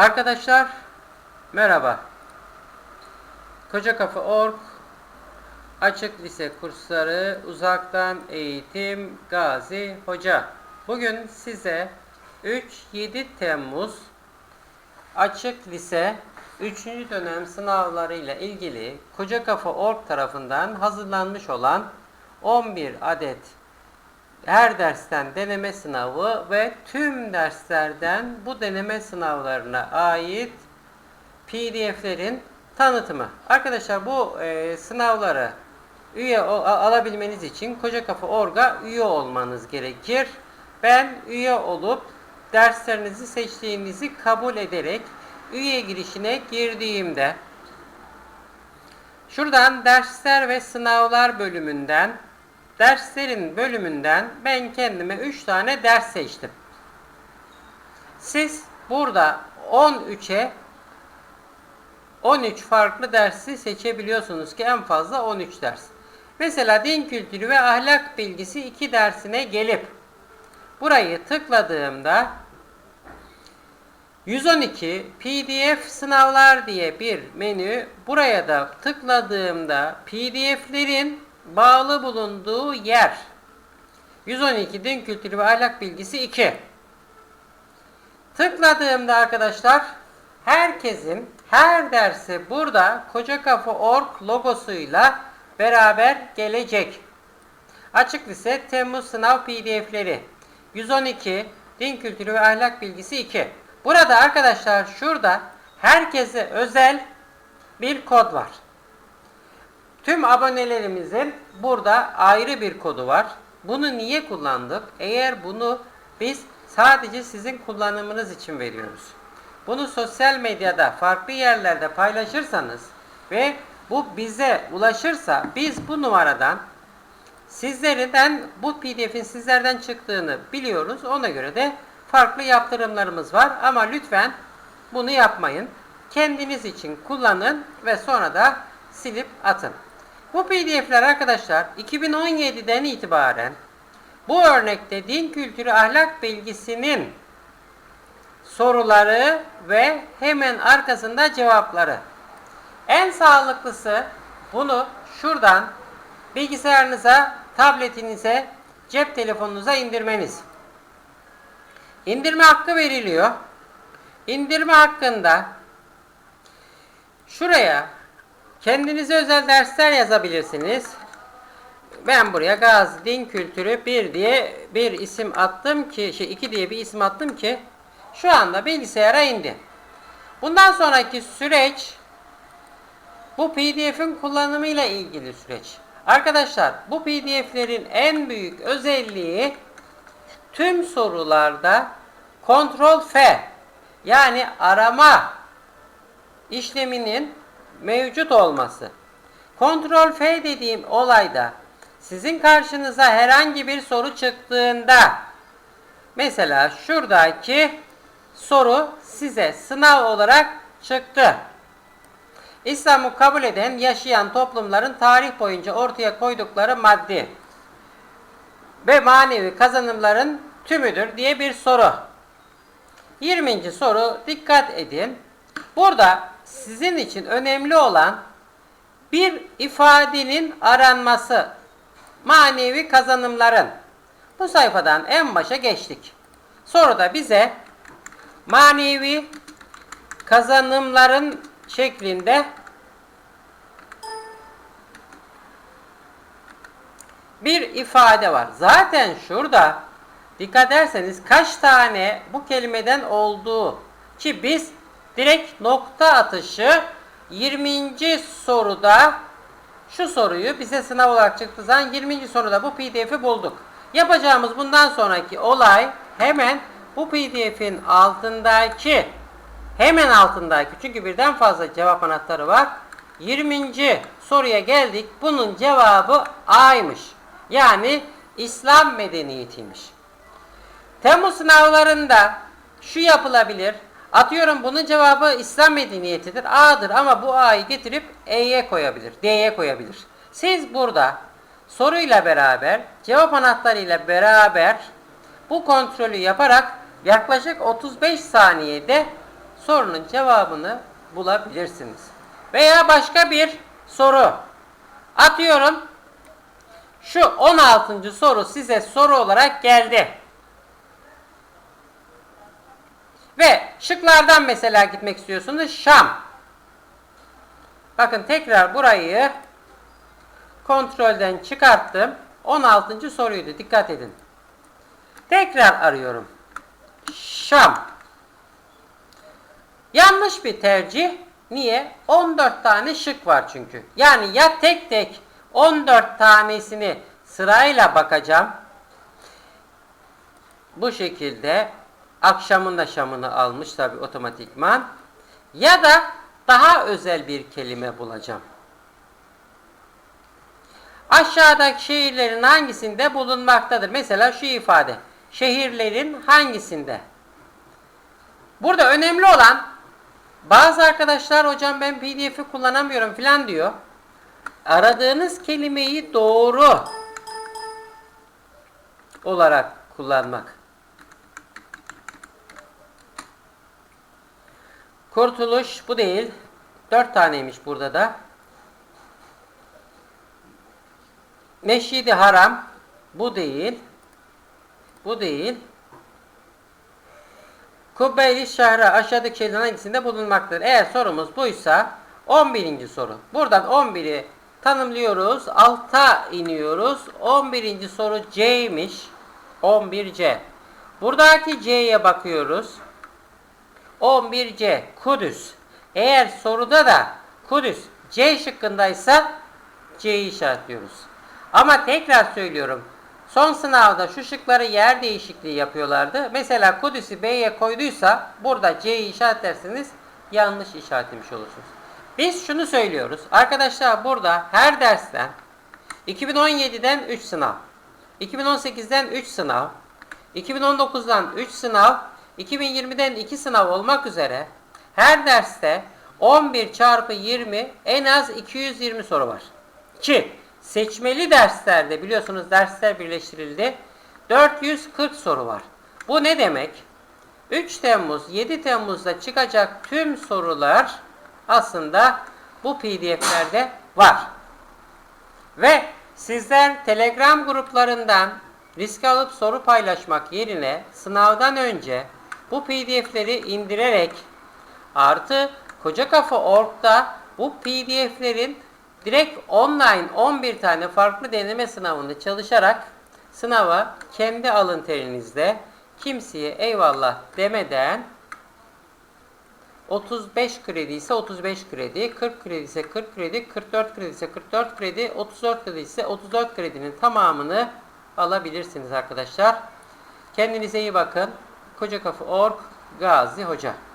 Arkadaşlar merhaba. Koca Kafa Org Açık Lise Kursları Uzaktan Eğitim Gazi Hoca. Bugün size 3-7 Temmuz Açık Lise 3. dönem sınavlarıyla ilgili Koca Kafa Org tarafından hazırlanmış olan 11 adet her dersten deneme sınavı ve tüm derslerden bu deneme sınavlarına ait PDF'lerin tanıtımı. Arkadaşlar bu e, sınavları üye a- alabilmeniz için Koca Kafa Org'a üye olmanız gerekir. Ben üye olup derslerinizi seçtiğinizi kabul ederek üye girişine girdiğimde Şuradan dersler ve sınavlar bölümünden derslerin bölümünden ben kendime 3 tane ders seçtim. Siz burada 13'e 13 farklı dersi seçebiliyorsunuz ki en fazla 13 ders. Mesela din kültürü ve ahlak bilgisi 2 dersine gelip burayı tıkladığımda 112 PDF sınavlar diye bir menü buraya da tıkladığımda PDF'lerin bağlı bulunduğu yer 112 din kültürü ve ahlak bilgisi 2 tıkladığımda arkadaşlar herkesin her dersi burada koca kafa org logosuyla beraber gelecek. Açık lise Temmuz sınav pdf'leri 112 din kültürü ve ahlak bilgisi 2 burada arkadaşlar şurada herkese özel bir kod var. Tüm abonelerimizin burada ayrı bir kodu var. Bunu niye kullandık? Eğer bunu biz sadece sizin kullanımınız için veriyoruz. Bunu sosyal medyada farklı yerlerde paylaşırsanız ve bu bize ulaşırsa biz bu numaradan sizlerden bu pdf'in sizlerden çıktığını biliyoruz. Ona göre de farklı yaptırımlarımız var ama lütfen bunu yapmayın. Kendiniz için kullanın ve sonra da silip atın. Bu pdf'ler arkadaşlar 2017'den itibaren bu örnekte din kültürü ahlak bilgisinin soruları ve hemen arkasında cevapları. En sağlıklısı bunu şuradan bilgisayarınıza, tabletinize, cep telefonunuza indirmeniz. İndirme hakkı veriliyor. İndirme hakkında şuraya kendinize özel dersler yazabilirsiniz. Ben buraya Gazi Din Kültürü 1 diye bir isim attım ki, şey 2 diye bir isim attım ki şu anda bilgisayara indi. Bundan sonraki süreç bu PDF'in kullanımıyla ilgili süreç. Arkadaşlar bu PDF'lerin en büyük özelliği tüm sorularda kontrol F yani arama işleminin mevcut olması. Kontrol F dediğim olayda sizin karşınıza herhangi bir soru çıktığında mesela şuradaki soru size sınav olarak çıktı. İslam'ı kabul eden yaşayan toplumların tarih boyunca ortaya koydukları maddi ve manevi kazanımların tümüdür diye bir soru. 20. soru dikkat edin. Burada sizin için önemli olan bir ifadenin aranması, manevi kazanımların. Bu sayfadan en başa geçtik. Soruda bize manevi kazanımların şeklinde bir ifade var. Zaten şurada dikkat ederseniz kaç tane bu kelimeden olduğu ki biz direkt nokta atışı 20. soruda şu soruyu bize sınav olarak çıktığı zaman 20. soruda bu pdf'i bulduk. Yapacağımız bundan sonraki olay hemen bu pdf'in altındaki hemen altındaki çünkü birden fazla cevap anahtarı var. 20. soruya geldik. Bunun cevabı A'ymış. Yani İslam medeniyetiymiş. Temmuz sınavlarında şu yapılabilir. Atıyorum bunun cevabı İslam medeniyetidir. A'dır ama bu A'yı getirip E'ye koyabilir. D'ye koyabilir. Siz burada soruyla beraber, cevap anahtarıyla beraber bu kontrolü yaparak yaklaşık 35 saniyede sorunun cevabını bulabilirsiniz. Veya başka bir soru. Atıyorum. Şu 16. soru size soru olarak geldi. Ve şıklardan mesela gitmek istiyorsunuz. Şam. Bakın tekrar burayı kontrolden çıkarttım. 16. soruydu. Dikkat edin. Tekrar arıyorum. Şam. Yanlış bir tercih. Niye? 14 tane şık var çünkü. Yani ya tek tek 14 tanesini sırayla bakacağım. Bu şekilde akşamın da şamını almış tabi otomatikman. Ya da daha özel bir kelime bulacağım. Aşağıdaki şehirlerin hangisinde bulunmaktadır? Mesela şu ifade. Şehirlerin hangisinde? Burada önemli olan bazı arkadaşlar hocam ben pdf'i kullanamıyorum filan diyor. Aradığınız kelimeyi doğru olarak kullanmak. Kurtuluş bu değil. Dört taneymiş burada da. Meşidi haram bu değil. Bu değil. Kubbeyli şehre aşağıdaki şehirlerin hangisinde bulunmaktadır? Eğer sorumuz buysa 11. soru. Buradan 11'i tanımlıyoruz. Alta iniyoruz. 11. soru C'ymiş. 11C. Buradaki C'ye bakıyoruz. 11C Kudüs. Eğer soruda da Kudüs C şıkkındaysa C'yi işaretliyoruz. Ama tekrar söylüyorum. Son sınavda şu şıkları yer değişikliği yapıyorlardı. Mesela Kudüs'ü B'ye koyduysa burada C'yi işaretlerseniz yanlış işaretlemiş olursunuz. Biz şunu söylüyoruz. Arkadaşlar burada her dersten 2017'den 3 sınav, 2018'den 3 sınav, 2019'dan 3 sınav, 2020'den 2 sınav olmak üzere her derste 11 çarpı 20 en az 220 soru var. Ki seçmeli derslerde biliyorsunuz dersler birleştirildi. 440 soru var. Bu ne demek? 3 Temmuz 7 Temmuz'da çıkacak tüm sorular aslında bu pdf'lerde var. Ve sizler Telegram gruplarından risk alıp soru paylaşmak yerine sınavdan önce bu pdf'leri indirerek artı kocakafa.org'da bu pdf'lerin direkt online 11 tane farklı deneme sınavında çalışarak sınava kendi alın terinizde kimseye eyvallah demeden 35 kredi ise 35 kredi, 40 kredi ise 40 kredi, 44 kredi ise 44 kredi, 34 kredi ise 34 kredinin tamamını alabilirsiniz arkadaşlar. Kendinize iyi bakın. Koca Kafa Org Gazi Hoca.